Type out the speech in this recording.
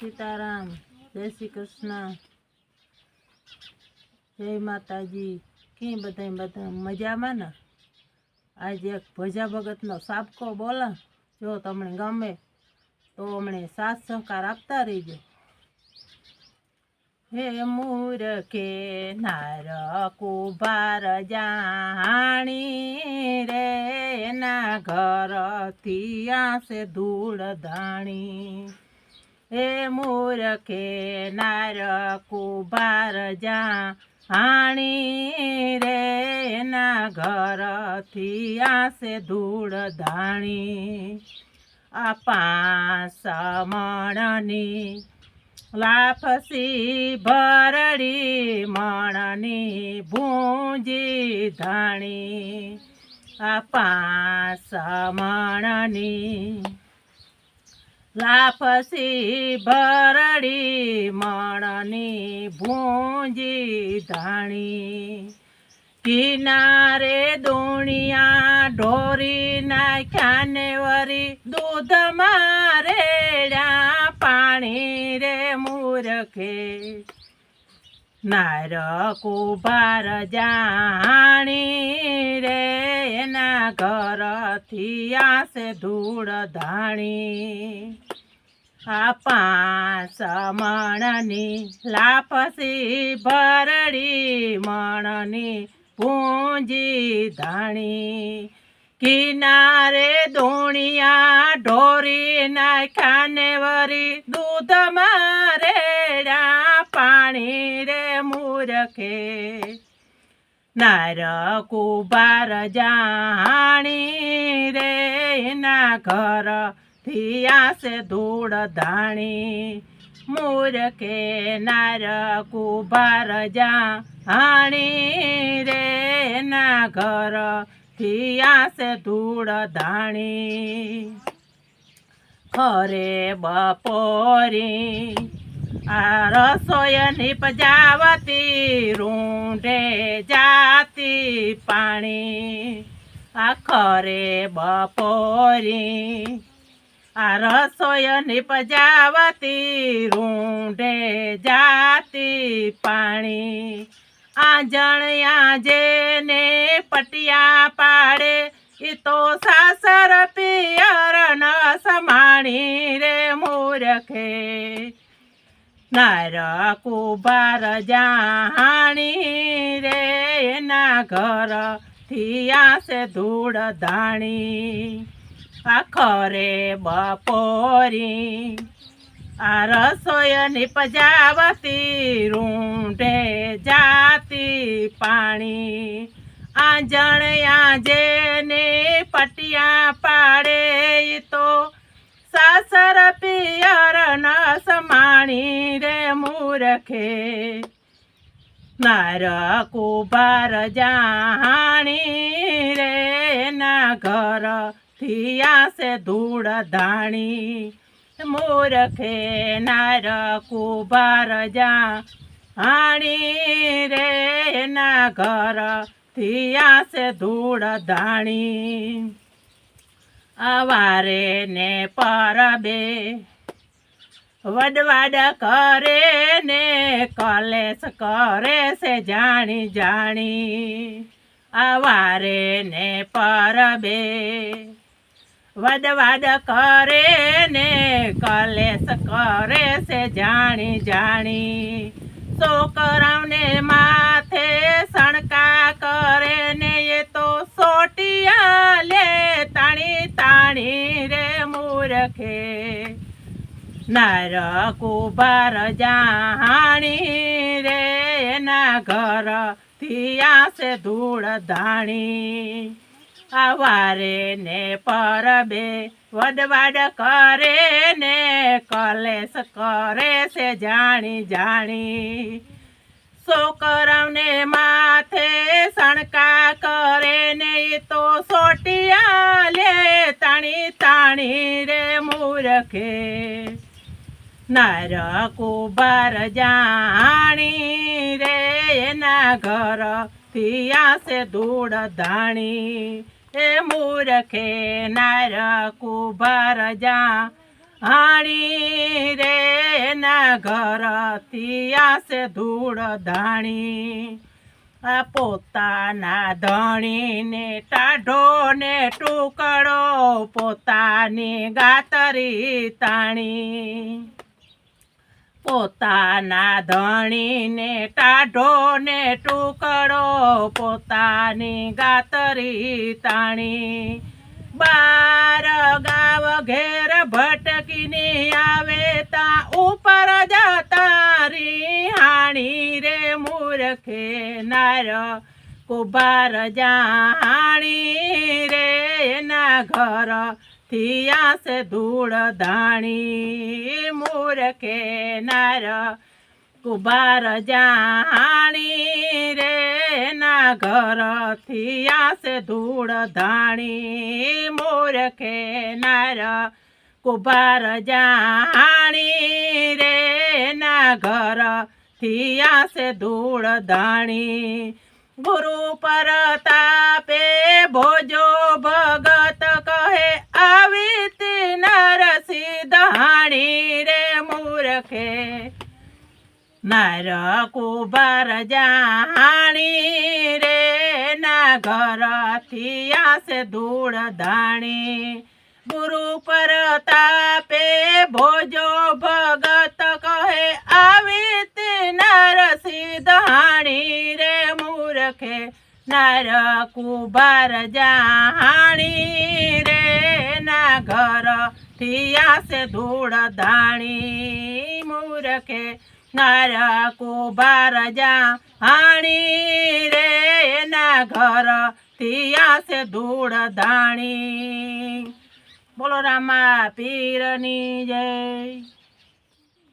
સીતારામ, જય શ્રી કૃષ્ણ. જય માતાજી. કી બધા બધા મજામાં ને? આજે એક ભજા ભગતનો સાબકો બોલા. જો તમને ગમે તો અમને સાથ સહકાર આપતા રહીજો. હે મૂરખે નાર કુભાર જાણી રે, એના ઘરથી આસે ધૂળ ધાણી હે મૂરખે નાર કુબાર જા હાણી રે એના ઘરથી આસે ધૂળ ધાણી. આ પાંચ મણની લાફસી ભરડી મણની ભૂંજી ધાણી. આ પાંચ મણની લાફસી ભરડી, મણની ભૂંજી ધાણી. કિનારે દોણિયા ઢોરી નાખ્યા ને વરી દૂધ મારેડ્યા પાણી રે મૂરખે. નાર કુભાર જાણી રે એના ઘરથી આસે ધૂળ ધાણી. મણની લાપસી ભરડી મણની પૂંજી ધણી. કિનારે દોણિયા ઢોરી નાખાને વરી દૂધ મારેડા પાણી રે મૂરખે. નાર કુબાર જાણી રે ના ઘર આસે ધૂળ ધાણી મૂરખે નાર કુભાર જા હાણી રે ના ઘર આસે ધૂળ ધાણી ખરે બપોરી આ રસોઈ નિપજાવતી રૂંઢે જાતી પાણી આખરે બપોરી આ રસોઈ નિપજાવતી રૂંઢે જાતી પાણી. આંજણ જેને પટિયા પાડે એ તો સાસર પિયર ન સમાણી રે મૂરખે. નાર કુબાર જાણી રે એના ઘર આસે ધૂળ ધાણી. આખરે બપોરી આ રસોઈ નિપજાવતી રૂંઢે જાતી પાણી. આંજણ આજે ને પટિયા પાડે તો સાસર પિયર ન સમાણી રે મૂરખે. નાર કુબાર જાણી રે ના ઘર આસે ધૂળ ધાણી. મૂરખે નાર કુબાર જાણી રે ના ઘર આસે ધૂળ ધાણી. અવારે ને પરબે વડવાડ કરે ને કલેશ કરે છે જાણી જાણી. અવારે ને પરબે વડવાડ કરે ને કલેશ કરે છે જાણી જાણી. છોકરાઓને માથે સણકા કરે ને એ તો સોટિયા લે તાણી તાણી રે મૂરખે. નાર કુબાર જાણી રે એના ઘર આસે ધૂળ ધાણી. આવારે ને પરબે વડવાડ કરે ને કલેશ કરે છે જાણી જાણી. છોકરાઓને માથે સણકા કરે ને તો સોટિયા લે, તાણી તાણી રે મૂરખે. નાર કુબાર જાણી રે, એના ઘર આસે ધૂળ ધાણી. એ મૂરખે નાર કુબાર જા. હાણી રે ના ઘર આસે ધૂળ ધાણી. આ પોતાના ધણીને ટાઢો ને ટુકડો પોતાની ગાતરી તાણી. પોતાના ધણીને ટાઢો ને ટુકડો પોતાની ગાતરી તાણી. બાર ગાવ ઘેર ભટકીને આવે તા ઉપર જતા હાણી રે મૂર્ખે નાર. કુબાર જાણી રે ના ઘર થિયાસે ધૂળ ધાણી, મૂર્ખે નાર કુબાર જાણી રે ના ઘર થિયાસે ધૂળ ધાણી, મૂર્ખે નાર કુબાર જાણી રે ના ઘર થિયાસે ધૂળ ધાણી. ગુરુ પર ભોજો નર કુબર જાણી રે, ના ઘરથી આસે ધૂળ ધાણી. ગુરુ પર તાપે ભોજો ભગત કહે આવી તે નરસી ધાણી રે મૂર્ખે નર કુબર જાણી રે, ના ઘર આસે ધૂળ ધાણી. મૂર્ખે નર કુબાર હાણી રે એના ઘર થિયાસે ધૂળ ધાણી. બોલો રામા પીરની જય.